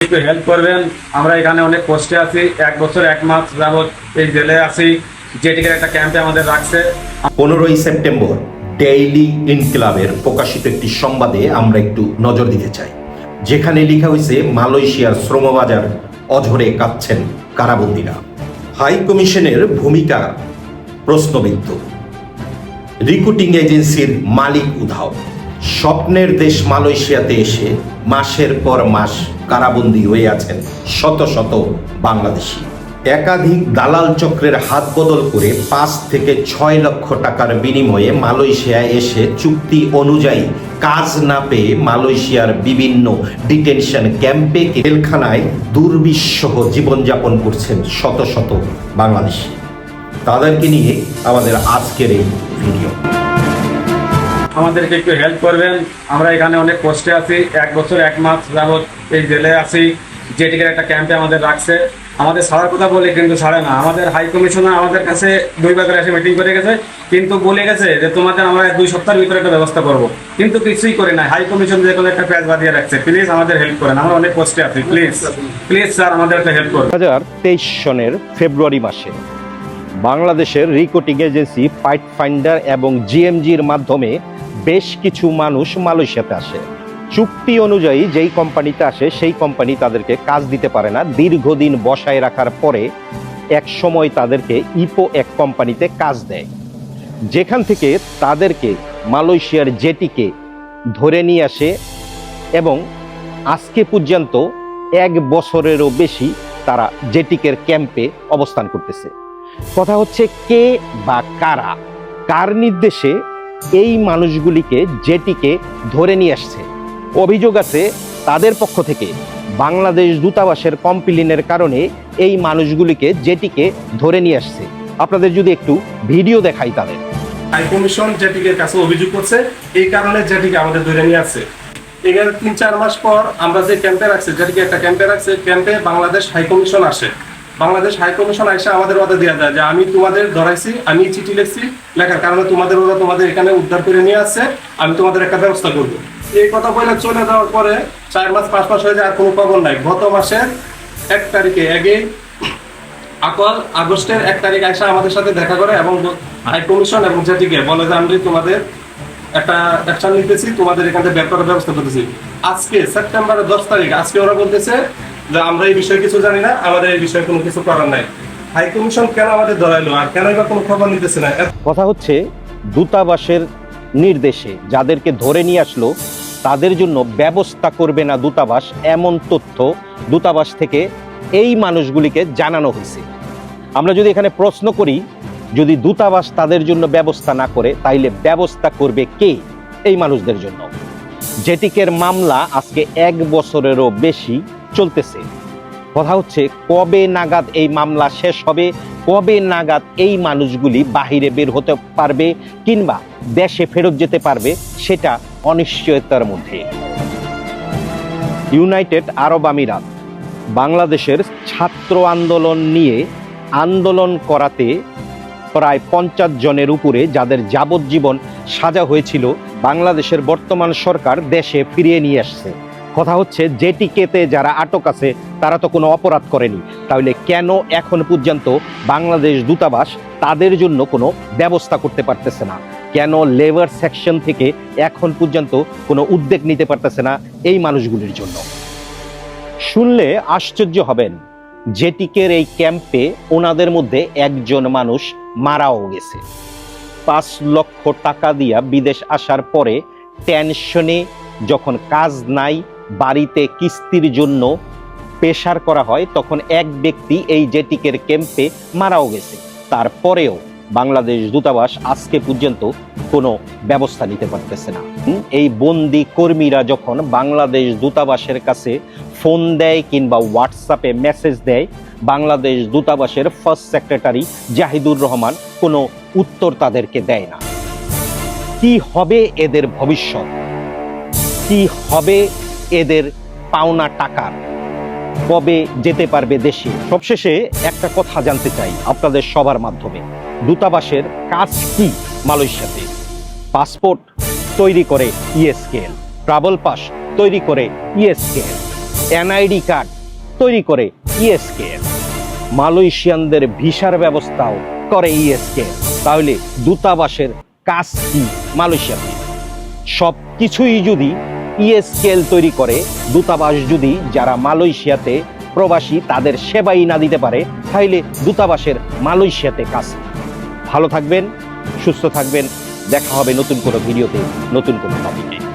একটু হেল্প করবেন। আমরা এখানে অনেক কষ্টে আছি। এক বছর, এক মাস যাবৎ এই জেলে আছি জেটিকের একটা ক্যাম্পে আমাদের রাখছে। পনেরোই সেপ্টেম্বর ডেইলি ইনকিলাবের প্রকাশিত একটি সংবাদে আমরা একটু নজর দিতে চাই। যেখানে লেখা হয়েছে, মালয়েশিয়ার শ্রমবাজার অঝরে কাঁদছেন কারাবন্দীরা। হাই কমিশনের ভূমিকা প্রশ্নবিদ্ধ। রিক্রুটিং এজেন্সির মালিক উধাও। স্বপ্নের দেশ মালয়েশিয়াতে এসে মাসের পর মাস কারাবন্দী হয়ে আছেন শত শত বাংলাদেশি। একাধিক দালাল চক্রের হাত বদল করে পাঁচ থেকে ছয় লক্ষ টাকার বিনিময়ে মালয়েশিয়ায় এসে চুক্তি অনুযায়ী কাজ না পেয়ে মালয়েশিয়ার বিভিন্ন ডিটেনশন ক্যাম্পে জেলখানায় দুর্বিষহ জীবনযাপন করছেন শত শত বাংলাদেশি। তাদেরকে নিয়ে আমাদের আজকের এই ভিডিও। আমাদেরকে একটু হেল্প করবেন। আমরা এখানে অনেক কষ্টে আছি। এক বছর, এক মাস যাবৎ এই জেলে আছি জেটিকের একটা ক্যাম্পে আমাদের রাখছে। আমাদের ছাড়ার কথা বলে কিন্তু ছাড়ে না। আমাদের হাই কমিশনার আমাদের কাছে দুইবার করে এসে মিটিং করে গেছে, কিন্তু বলে গেছে যে তোমাদের আমরা দুই সপ্তাহের ভিতরে একটা ব্যবস্থা করব। কিন্তু কিছুই করে না হাই কমিশন যে কোনো একটা প্যাচ বাঁধিয়ে রাখছে। প্লিজ আমাদের হেল্প করেন। আমরা অনেক কষ্টে আছি। প্লিজ প্লিজ স্যার আমাদের একটা হেল্প করুন হাজার তেইশ সনের ফেব্রুয়ারি মাসে বাংলাদেশের রিকোটিং এজেন্সি ফাইট ফাইন্ডার এবং জিএমজির মাধ্যমে বেশ কিছু মানুষ মালয়েশিয়াতে আসে। চুক্তি অনুযায়ী যেই কোম্পানিতে আসে, সেই কোম্পানি তাদেরকে কাজ দিতে পারে না। দীর্ঘদিন বসায় রাখার পরে এক সময় তাদেরকে ইপো এক কোম্পানিতে কাজ দেয়। যেখান থেকে তাদেরকে মালয়েশিয়ার জেটিকে ধরে নিয়ে আসে এবং আজকে পর্যন্ত এক বছরেরও বেশি তারা জেটিকের ক্যাম্পে অবস্থান করতেছে। কথা হচ্ছে কে বা কারা? কার নির্দেশে এই মানুষগুলিকে জেটিকে ধরে নিয়ে আসছে। অভিযোগ আছে তাদের পক্ষ থেকে বাংলাদেশ দূতাবাসের কমপ্লেনের কারণে এই মানুষগুলিকে জেটিকে ধরে নিয়ে আসছে। আপনাদের যদি একটু ভিডিও দেখাই তাদের হাই কমিশন কাছে অভিযোগ করছে, এই কারণে জেটিকে আমাদের ধরে নিয়ে আসছে। এখানে তিন, চার মাস পর আমরা যে ক্যাম্পে রাখছি, জেটিকে একটা ক্যাম্পে রাখছে, ক্যাম্পে বাংলাদেশ হাই কমিশন আসে। বাংলাদেশ হাই কমিশন এসে আমাদের ওদের দেওয়া যায় যে আমি তোমাদের ধরাইছি, আমি চিঠি লিখছি। লেখার কারণে তোমাদের ওরা তোমাদের এখানে উদ্ধার করে নিয়ে আসছে, আমি তোমাদের একটা ব্যবস্থা করব। এই কথা বলে চলে যাওয়ার পরে চার মাস পাঁচ মাস হয়ে যায়, আর কোনো খবর নাই। গত মাসের এক তারিখে আগে আকল আগস্টের এক তারিখ আসা আমাদের সাথে দেখা করে এবং হাই কমিশন এবং জেটিকে বলে যে আমি তোমাদের একটা অ্যাকশন নিতেছি, তোমাদের এখান থেকে ব্যবস্থা করতেছি। আজকে, সেপ্টেম্বরের দশ তারিখ, আজকে ওরা বলতেছে যে আমরা এই বিষয়ে কিছু জানি না, আমাদের এই বিষয়ে কোনো কিছু করার নাই। হাই কমিশন কেন আমাদের ধরাইলো আর কেন বা কোনো খবর নিতেছে না? কথা হচ্ছে, দূতাবাসের নির্দেশে যাদেরকে ধরে নিয়ে আসলো, তাদের জন্য ব্যবস্থা করবে না দূতাবাস এমন তথ্য দূতাবাস থেকে এই মানুষগুলিকে জানানো হয়েছে। আমরা যদি এখানে প্রশ্ন করি, যদি দূতাবাস তাদের জন্য ব্যবস্থা না করে, তাইলে ব্যবস্থা করবে কে এই মানুষদের জন্য? জেটিকের মামলা আজকে এক বছরেরও বেশি চলতেছে। কথা হচ্ছে, কবে নাগাদ এই মামলা শেষ হবে? কবে নাগাদ এই মানুষগুলি বাহিরে বের হতে পারবে কিংবা দেশে ফেরত যেতে পারবে, সেটা অনিশ্চয়তার মধ্যে। ইউনাইটেড আরব আমিরাত, বাংলাদেশের ছাত্র আন্দোলন নিয়ে আন্দোলন করাতে প্রায় পঞ্চাশ জনের উপরে যাদের যাবজ্জীবন সাজা হয়েছিল, বাংলাদেশের বর্তমান সরকার দেশে ফিরিয়ে নিয়ে আসছে। কথা হচ্ছে, জেটিকেতে যারা আটক আছে, তারা তো কোনো অপরাধ করেনি। তাহলে কেন এখন পর্যন্ত বাংলাদেশ দূতাবাস তাদের জন্য কোনো ব্যবস্থা করতে পারতেছে না? কেন লেবার সেকশন থেকে এখন পর্যন্ত কোনো উদ্যোগ নিতে পারতেছে না এই মানুষগুলির জন্য? শুনলে আশ্চর্য হবেন, জেটিকের এই ক্যাম্পে ওনাদের মধ্যে একজন মানুষ মারাও গেছে। পাঁচ লক্ষ টাকা দিয়া বিদেশ আসার পরে টেনশনে যখন কাজ নাই বাড়িতে কিস্তির জন্য পেশার করা হয়, তখন এক ব্যক্তি এই জেটিকের ক্যাম্পে মারাও গেছে। তারপরেও বাংলাদেশ দূতাবাস আজকে পর্যন্ত কোনো ব্যবস্থা নিতে পারতেছে না। এই বন্দি কর্মীরা যখন বাংলাদেশ দূতাবাসের কাছে ফোন দেয় কিংবা হোয়াটসঅ্যাপে মেসেজ দেয়, বাংলাদেশ দূতাবাসের ফার্স্ট সেক্রেটারি জাহিদুর রহমান কোনো উত্তর তাদেরকে দেয় না। কি হবে এদের ভবিষ্যৎ? কি হবে এদের পাওনা টাকার। কবে যেতে পারবে দেশে? সবশেষে একটা কথা জানতে চাই আপনাদের সবার মাধ্যমে। দূতাবাসের কাজ কি মালয়েশিয়াতে? পাসপোর্ট তৈরি করে ইএসকেএল, ট্রাভেল পাস তৈরি করে ইএসকেএল, এনআইডি কার্ড তৈরি করে ইএসকে মালয়েশিয়ানদের ভিসার ব্যবস্থাও করে ইএসকে তাহলে দূতাবাসের কাজ কি মালয়েশিয়াতে? সব কিছুই যদি ইএসকেএল তৈরি করে দূতাবাস যদি যারা মালয়েশিয়াতে প্রবাসী, তাদের সেবাই না দিতে পারে তাহলে দূতাবাসের মালয়েশিয়াতে কাজ ভালো থাকবেন, সুস্থ থাকবেন, দেখা হবে নতুন কোনো ভিডিওতে, নতুন কোনো টপিকে